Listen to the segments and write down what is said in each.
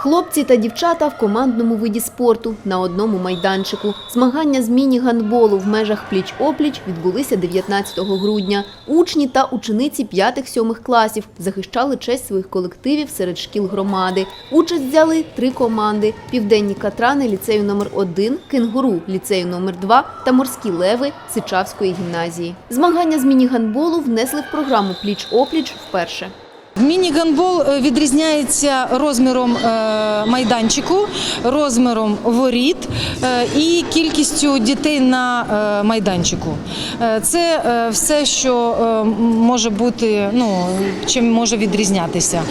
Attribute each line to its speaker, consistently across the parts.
Speaker 1: Хлопці та дівчата в командному виді спорту на одному майданчику. Змагання з міні-гандболу в межах пліч-опліч відбулися 19 грудня. Учні та учениці 5-7 класів захищали честь своїх колективів серед шкіл громади. Участь взяли три команди: південні катрани ліцею номер 1 кенгуру ліцею номер 2 та морські леви Сичавської гімназії. Змагання з міні-гандболу внесли в програму пліч-опліч вперше.
Speaker 2: Міні-гандбол е, відрізняється розміром е, майданчику, розміром воріт е, і кількістю дітей на майданчику. Це все, що може бути, ну чим може відрізнятися.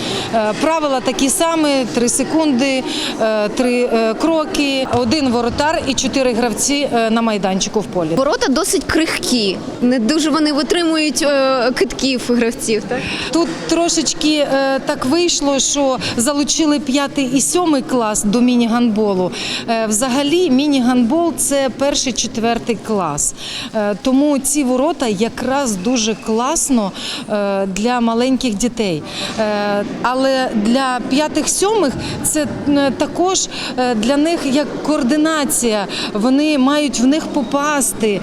Speaker 2: Правила такі самі: 3 секунди, 3 кроки, один воротар і 4 гравці на майданчику в полі.
Speaker 1: Ворота досить крихкі, не дуже вони витримують китків гравців. Так?
Speaker 2: Тут трошечки е, так вийшло, що залучили п'ятий і сьомий клас до міні-гандболу. Е, взагалі, міні-гандбол це перший четвертий клас. Е, тому ці ворота якраз дуже класно для маленьких дітей. Але для п'ятих-сьомих це також для них як координація. Вони мають в них попасти.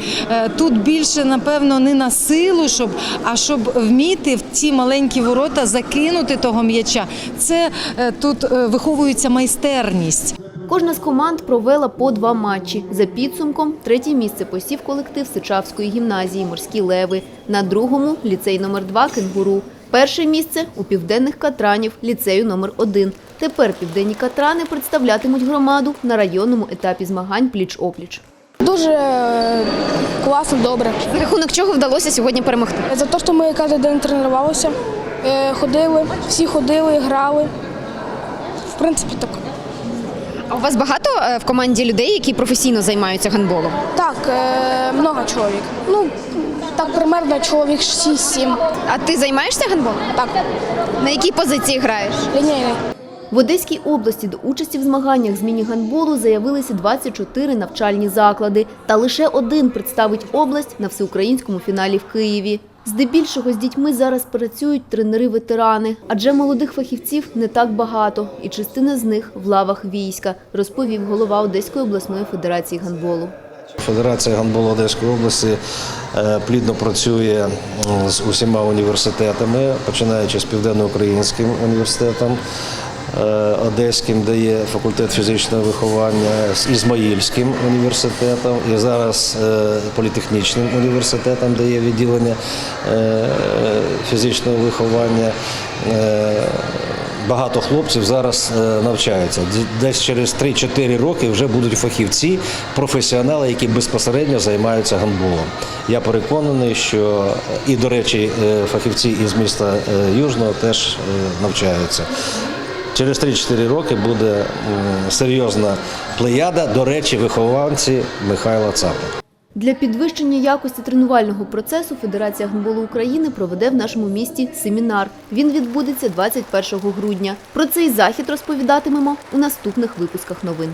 Speaker 2: Тут більше, напевно, не на силу, щоб, а щоб вміти в ці маленькі ворота закинути того м'яча. Це е, тут е, виховується майстерність.
Speaker 1: Кожна з команд провела по два матчі. За підсумком третє місце посів колектив Сичавської гімназії Морські леви. На другому ліцей номер 2 кенгуру. Перше місце у південних катранів ліцею номер 1 Тепер південні катрани представлятимуть громаду на районному етапі змагань пліч-опліч.
Speaker 3: Дуже класно, добре.
Speaker 1: За рахунок чого вдалося сьогодні перемогти?
Speaker 3: За те, що ми кожен день тренувалися, е, ходили, всі ходили, грали. В принципі, так.
Speaker 1: А у вас багато е, в команді людей, які професійно займаються гандболом?
Speaker 3: Так, е, много чоловік. Ну, так примерно чоловік 6-7.
Speaker 1: А ти займаєшся гандболом?
Speaker 3: Так,
Speaker 1: На якій позиції граєш?
Speaker 3: лінійний.
Speaker 1: В Одеській області до участі в змаганнях з міні-гандболу заявилися 24 навчальні заклади, та лише один представить область на всеукраїнському фіналі в Києві. Здебільшого з дітьми зараз працюють тренери-ветерани, адже молодих фахівців не так багато, і частина з них в лавах війська, розповів голова Одеської обласної федерації гандболу.
Speaker 4: Федерація гандболу Одеської області е, плідно працює з усіма університетами, починаючи з Південноукраїнським університетом. Е, Одеським, де є факультет фізичного виховання, з Ізмаїльським університетом і зараз е, політехнічним університетом, де є відділення е, фізичного виховання. Багато хлопців зараз навчаються. Десь через 3-4 роки вже будуть фахівці, професіонали, які безпосередньо займаються гандболом. Я переконаний, що і, до речі, фахівці із міста Южного теж навчаються. Через 3-4 роки буде серйозна плеяда, до речі, вихованці Михайла Цапа.
Speaker 1: Для підвищення якості тренувального процесу Федерація гандболу України проведе в нашому місті семінар. Він відбудеться 21 грудня. Про цей захід розповідатимемо у наступних випусках новин.